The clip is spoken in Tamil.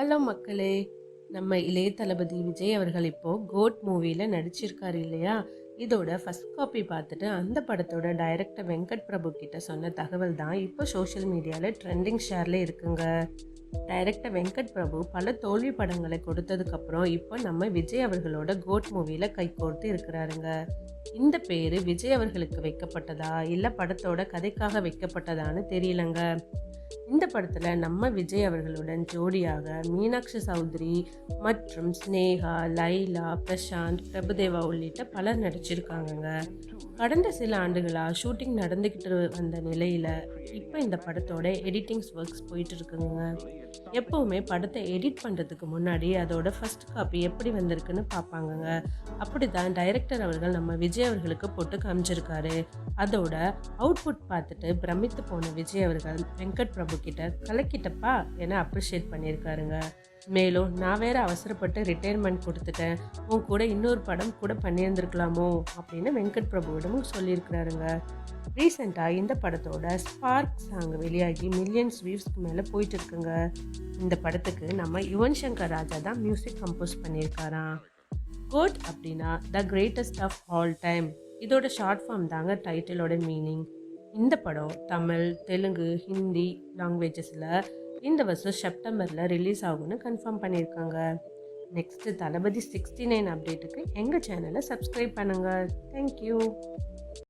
ஹலோ மக்களே நம்ம இளைய தளபதி விஜய் அவர்கள் இப்போது கோட் மூவியில் நடிச்சிருக்காரு இல்லையா? இதோட ஃபர்ஸ்ட் காப்பி பார்த்துட்டு அந்த படத்தோட டைரக்டர் வெங்கட் பிரபு கிட்ட சொன்ன தகவல் தான் இப்போ சோஷியல் மீடியாவில் ட்ரெண்டிங் ஷேரில் இருக்குங்க. டைரக்டர் வெங்கட் பிரபு பல தோல்வி படங்களை கொடுத்ததுக்கப்புறம் இப்போ நம்ம விஜய் அவர்களோட கோட் மூவியில் கைகோர்த்து இருக்கிறாருங்க. இந்த பேர் விஜய் அவர்களுக்கு வைக்கப்பட்டதா? இல்லை படத்தோட கதைக்காக வைக்கப்பட்டதான்னு தெரியலங்க. இந்த படத்தில் நம்ம விஜய் அவர்களுடன் ஜோடியாக மீனாட்சி சௌத்ரி மற்றும் ஸ்னேகா லைலா பிரசாந்த் பிரபுதேவா உள்ளிட்ட பலர் நடிச்சிருக்காங்கங்க. கடந்த சில ஆண்டுகளாக ஷூட்டிங் நடந்துக்கிட்டு வந்த நிலையில் இப்போ இந்த படத்தோட எடிட்டிங்ஸ் ஒர்க்ஸ் போயிட்டு இருக்குங்க எப்போவுமே படத்தை எடிட் பண்ணுறதுக்கு முன்னாடி அதோட ஃபர்ஸ்ட் காப்பி எப்படி வந்திருக்குன்னு பார்ப்பாங்கங்க அப்படி தான் டைரக்டர் அவர்கள் நம்ம விஜய் அவர்களுக்கு போட்டு காமிச்சிருக்காரு. அதோட அவுட்புட் பார்த்துட்டு பிரமித்து போன விஜய் அவர்கள் வெங்கட் பிரபு கிட்ட கலக்கிட்டப்பா என அப்ரிஷியேட் பண்ணியிருக்காருங்க. மேலும் நான் வேற அவசரப்பட்டு ரிட்டையர்மெண்ட் கொடுத்துட்டேன். உன் கூட இன்னொரு படம் கூட பண்ணியிருந்திருக்கலாமோ அப்படின்னு வெங்கட் பிரபுவிடமும் சொல்லியிருக்கிறாருங்க. ரீசெண்டாக இந்த படத்தோட ஸ்பார்க் சாங் வெளியாகி மில்லியன்ஸ் வியூஸ்க்கு மேலே போயிட்டு இருக்குங்க இந்த படத்துக்கு நம்ம யுவன் சங்கர் ராஜா தான் மியூசிக் கம்போஸ் பண்ணியிருக்காராம். கோட் அப்படின்னா the greatest of all time இதோட ஷார்ட் ஃபார்ம் தாங்க டைட்டிலோட மீனிங் இந்த படம் தமிழ் தெலுங்கு ஹிந்தி லாங்குவேஜஸில் இந்த வருஷம் செப்டம்பரில் ரிலீஸ் ஆகும்னு கன்ஃபார்ம் பண்ணியிருக்காங்க. நெக்ஸ்ட்டு தளபதி சிக்ஸ்டி நைன் அப்டேட்டுக்கு எங்கள் சேனலை சப்ஸ்கிரைப் பண்ணுங்கள் தேங்க்யூ